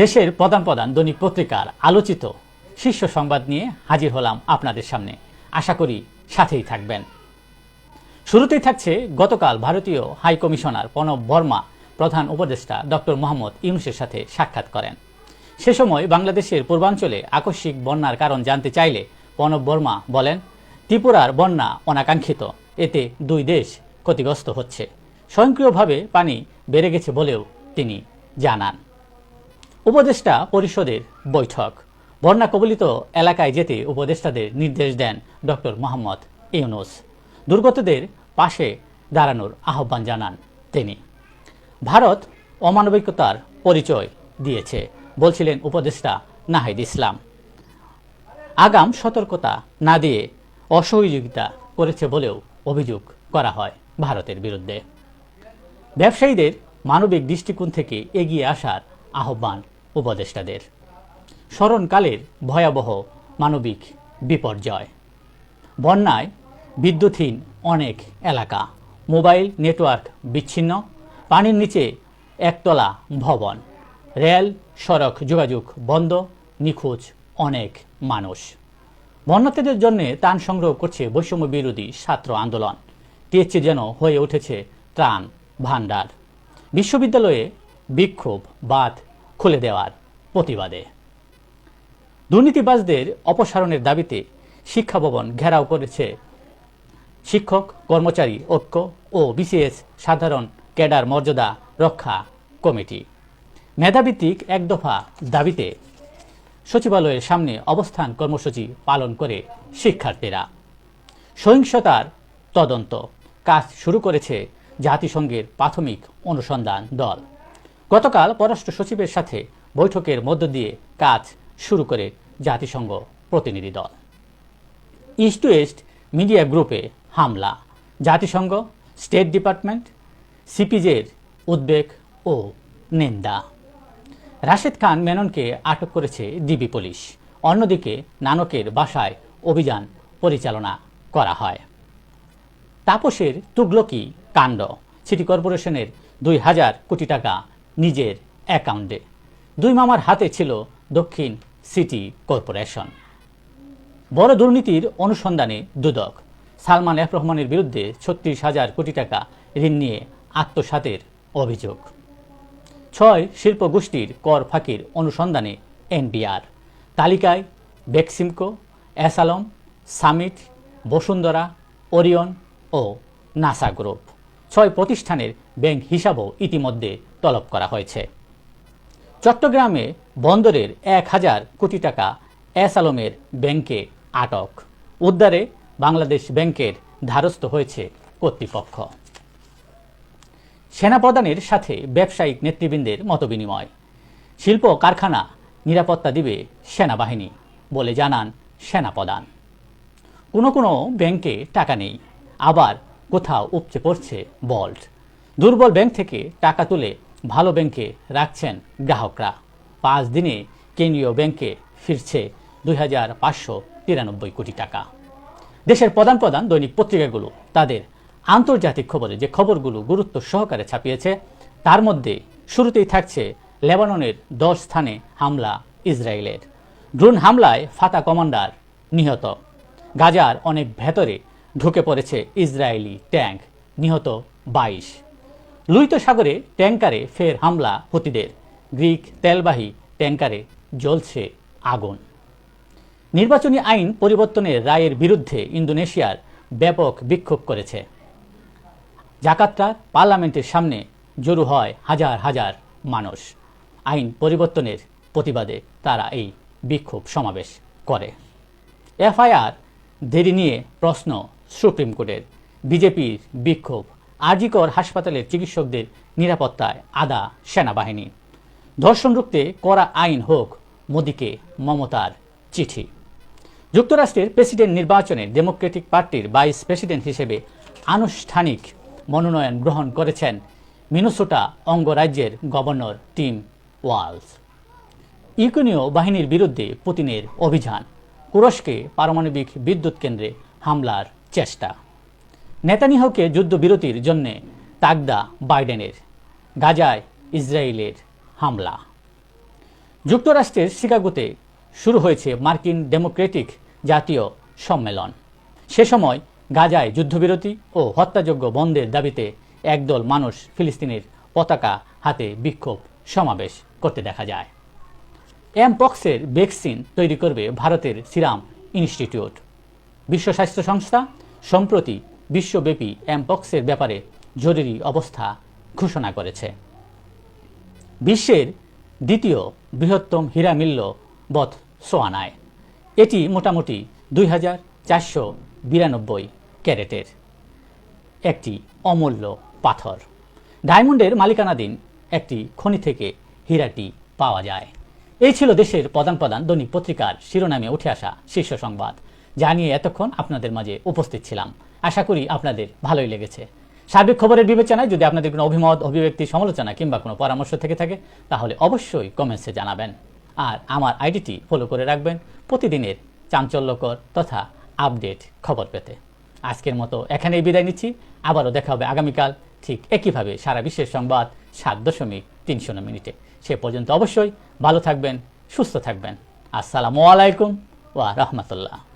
দেশের প্রধান প্রধান দৈনিক পত্রিকার আলোচিত শীর্ষ সংবাদ নিয়ে হাজির হলাম আপনাদের সামনে। আশা করি সাথেই থাকবেন। শুরুতেই থাকছে গতকাল ভারতীয় হাই কমিশনার প্রণব বর্মা, প্রধান উপদেষ্টা ডক্টর মোহাম্মদ ইউনুসের সাথে সাক্ষাৎ করেন। সে সময় বাংলাদেশের পূর্বাঞ্চলে আকস্মিক বন্যার কারণ জানতে চাইলে প্রণব বর্মা বলেন, ত্রিপুরার বন্যা অনাকাঙ্ক্ষিত। এতে দুই দেশ ক্ষতিগ্রস্ত হচ্ছে। স্বয়ংক্রিয়ভাবে পানি বেড়ে গেছে বলেও তিনি জানান। উপদেষ্টা পরিষদের বৈঠক। বন্যা কবলিত এলাকায় যেতে উপদেষ্টাদের নির্দেশ দেন ডক্টর মোহাম্মদ ইউনুস। দুর্গতদের পাশে দাঁড়ানোর আহ্বান জানান তিনি। ভারত অমানবিকতার পরিচয় দিয়েছে, বলছিলেন উপদেষ্টা নাহিদ ইসলাম। আগাম সতর্কতা না দিয়ে অসহযোগিতা করেছে বলেও অভিযোগ করা হয় ভারতের বিরুদ্ধে। ব্যবসায়ীদের মানবিক দৃষ্টিকোণ থেকে এগিয়ে আসার আহ্বান উপদেষ্টাদের। স্মরণকালের ভয়াবহ মানবিক বিপর্যয়। বন্যায় বিদ্যুৎহীন অনেক এলাকা। মোবাইল নেটওয়ার্ক বিচ্ছিন্ন। পানির নিচে একতলা ভবন। রেল, সড়ক যোগাযোগ বন্ধ। নিখোঁজ অনেক মানুষ। বন্যার্থীদের জন্য ত্রাণ সংগ্রহ করছে বৈষম্য বিরোধী ছাত্র আন্দোলন। টিএসসি যেন হয়ে উঠেছে ত্রাণ ভাণ্ডার। বিশ্ববিদ্যালয়ে বিক্ষোভ বাদ খুলে দেওয়ার প্রতিবাদে। দুর্নীতিবাজদের অপসারণের দাবিতে শিক্ষা ভবন ঘেরাও করেছে শিক্ষক, কর্মচারী, ঐক্য ও বিসিএস সাধারণ ক্যাডার মর্যাদা রক্ষা কমিটি। মেধাভিত্তিক এক দফা দাবিতে সচিবালয়ের সামনে অবস্থান কর্মসূচি পালন করে শিক্ষার্থীরা। সহিংসতার তদন্ত কাজ শুরু করেছে জাতিসংঘের প্রাথমিক অনুসন্ধান দল। গতকাল পররাষ্ট্র সচিবের সাথে বৈঠকের মধ্য দিয়ে কাজ শুরু করে জাতিসংঘ প্রতিনিধি দল। ইস্ট টু ওয়েস্ট মিডিয়া গ্রুপে হামলা, জাতিসংঘ, স্টেট ডিপার্টমেন্ট, সিপিজের উদ্বেগ ও নিন্দা। রাশেদ খান মেননকে আটক করেছে ডিবি পুলিশ। অন্যদিকে নানকের বাসায় অভিযান পরিচালনা করা হয়। তাপসের তুগলকি কাণ্ড, সিটি কর্পোরেশনের দুই হাজার কোটি টাকা নিজের অ্যাকাউন্টে। দুই মামার হাতে ছিল দক্ষিণ সিটি কর্পোরেশন। বড় দুর্নীতির অনুসন্ধানে দুদক। সালমান এফ রহমানের বিরুদ্ধে ছত্রিশ হাজার কোটি টাকা ঋণ নিয়ে আত্মসাতের অভিযোগ। ছয় শিল্প গোষ্ঠীর কর ফাঁকির অনুসন্ধানে এনবিআর। তালিকায় বেক্সিমকো অ্যাসালম সামিট বসুন্ধরা, ওরিয়ন ও নাসা গ্রুপ। ছয় প্রতিষ্ঠানের ব্যাংক হিসাবও ইতিমধ্যে তলব করা হয়েছে। চট্টগ্রামে বন্দরের এক হাজার কোটি টাকা এস আলমের ব্যাংকে আটক। উদ্ধারে বাংলাদেশ ব্যাংকের ধারস্থ হয়েছে কর্তৃপক্ষ। সেনাপ্রধানের সাথে ব্যবসায়িক নেতৃবৃন্দের মতবিনিময়। শিল্প কারখানা নিরাপত্তা দিবে সেনাবাহিনী বলে জানান সেনাপ্রধান। কোনো কোনো ব্যাংকে টাকা নেই, আবার কোথাও উপচে পড়ছে বল্ট দুর্বল ব্যাংক থেকে টাকা তুলে ভালো ব্যাংকে রাখছেন গ্রাহকরা। পাঁচ দিনে কেন্দ্রীয় ব্যাংকে ফিরছে দুই হাজার পাঁচশো তিরানব্বই কোটি টাকা। দেশের প্রধান প্রধান দৈনিক পত্রিকাগুলো তাদের আন্তর্জাতিক খবরে যে খবরগুলো গুরুত্ব সহকারে ছাপিয়েছে, তার মধ্যে শুরুতেই থাকছে লেবাননের দশ স্থানে হামলা ইসরায়েলের। ড্রোন হামলায় ফাতা কমান্ডার নিহত। গাজার অনেক ভেতরে ঢুকে পড়েছে ইসরায়েলি ট্যাঙ্ক নিহত বাইশ। লুইত সাগরে ট্যাঙ্কারে ফের হামলা হুতিদের গ্রিক তেলবাহী ট্যাঙ্কারে জ্বলছে আগুন। নির্বাচনী আইন পরিবর্তনের রায়ের বিরুদ্ধে ইন্দোনেশিয়ার ব্যাপক বিক্ষোভ করেছে। জাকাত্রার পার্লামেন্টের সামনে জড়ো হয় হাজার হাজার মানুষ। আইন পরিবর্তনের প্রতিবাদে তারা এই বিক্ষোভ সমাবেশ করে। এফআইআর দেরি নিয়ে প্রশ্ন সুপ্রিম কোর্টের। বিজেপির বিক্ষোভ আরজিকর হাসপাতালের চিকিৎসকদের নিরাপত্তায় আদা সেনাবাহিনী। ধর্ষণ রুখতে করা আইন হোক, মোদীকে মমতার চিঠি। যুক্তরাষ্ট্রের প্রেসিডেন্ট নির্বাচনে ডেমোক্রেটিক পার্টির ভাইস প্রেসিডেন্ট হিসেবে আনুষ্ঠানিক মনোনয়ন গ্রহণ করেছেন মিনোসোটা অঙ্গরাজ্যের গভর্নর টিম ওয়ালস। ইউক্রেনীয় বাহিনীর বিরুদ্ধে পুতিনের অভিযান তুরস্কে পারমাণবিক বিদ্যুৎ কেন্দ্রে হামলার চেষ্টা। নেতানিয়াহুকে যুদ্ধবিরতির জন্য তাগদা বাইডেনের, গাজায় ইসরায়েলের হামলা। যুক্তরাষ্ট্রের শিকাগোতে শুরু হয়েছে মার্কিন ডেমোক্রেটিক জাতীয় সম্মেলন। সে সময় গাজায় যুদ্ধবিরতি ও হত্যাযোগ্য বন্ধের দাবিতে একদল মানুষ ফিলিস্তিনের পতাকা হাতে বিক্ষোভ সমাবেশ করতে দেখা যায়। এমপক্সের ভ্যাকসিন তৈরি করবে ভারতের সিরাম ইনস্টিটিউট। বিশ্ব স্বাস্থ্য সংস্থা, সম্প্রতি বিশ্বব্যাপী এমপক্সের ব্যাপারে জরুরি অবস্থা ঘোষণা করেছে। বিশ্বের দ্বিতীয় বৃহত্তম হীরা মিল্ল বথ সোয়ানায়। এটি মোটামুটি দুই হাজার চারশো বিরানব্বই ক্যারেটের একটি অমূল্য পাথর। ডায়মন্ডের মালিকানাধীন একটি খনি থেকে হীরাটি পাওয়া যায়। এই ছিল দেশের প্রধান প্রধান দৈনিক পত্রিকার শিরোনামে উঠে আসা শীর্ষ সংবাদ। যা নিয়ে এতক্ষণ আপনাদের মাঝে উপস্থিত ছিলাম। আশা করি আপনাদের ভালোই লেগেছে। সার্বিক খবরের বিবেচনায় যদি আপনাদের কোনো অভিমত, অভিব্যক্তি, সমালোচনা কিংবা কোনো পরামর্শ থেকে থাকে, তাহলে অবশ্যই কমেন্টসে জানাবেন। আর আমার আইডিটি ফলো করে রাখবেন প্রতিদিনের চাঞ্চল্যকর তথা আপডেট খবর পেতে। আজকের মতো এখানেই বিদায় নিচ্ছি। আবারও দেখা হবে আগামীকাল ঠিক একইভাবে সারা বিশ্বের সংবাদ সাত দশমিক তিন শূন্য মিনিটে। সে পর্যন্ত অবশ্যই ভালো থাকবেন, সুস্থ থাকবেন। আসসালামু আলাইকুম ওয়া রহমতুল্লাহ।